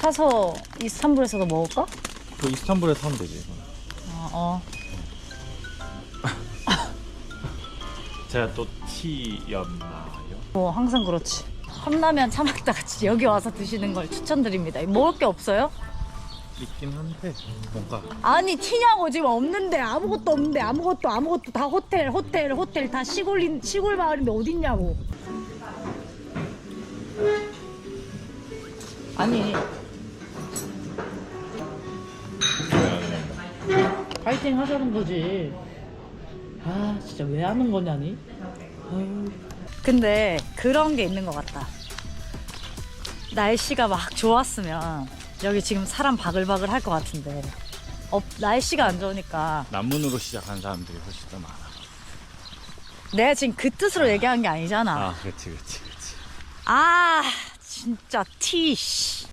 사서 이스탄불에서도 먹을까? 그 이스탄불에 사면 되지. 어, 어. 제가 또 T였나요? 뭐 항상 그렇지. 컵라면 참았다가 진짜 여기 와서 드시는 걸 추천드립니다. 먹을 게 없어요? 있긴 한데 뭔가 아니 티냐고 지금 없는데 아무것도 없는데 아무것도 아무것도 다 호텔 호텔 호텔 다 시골인 시골 마을인데 어딨냐고. 아니 파이팅 하자는 거지. 아 진짜 왜 하는 거냐니? 아유. 근데 그런 게 있는 것 같다. 날씨가 막 좋았으면 여기 지금 사람 바글바글 할 것 같은데 어, 날씨가 안 좋으니까 남문으로 시작한 사람들이 훨씬 더 많아. 내가 지금 그 뜻으로 얘기한 게 아니잖아. 아, 그렇지, 그렇지, 그렇지. 아 진짜 티 씨.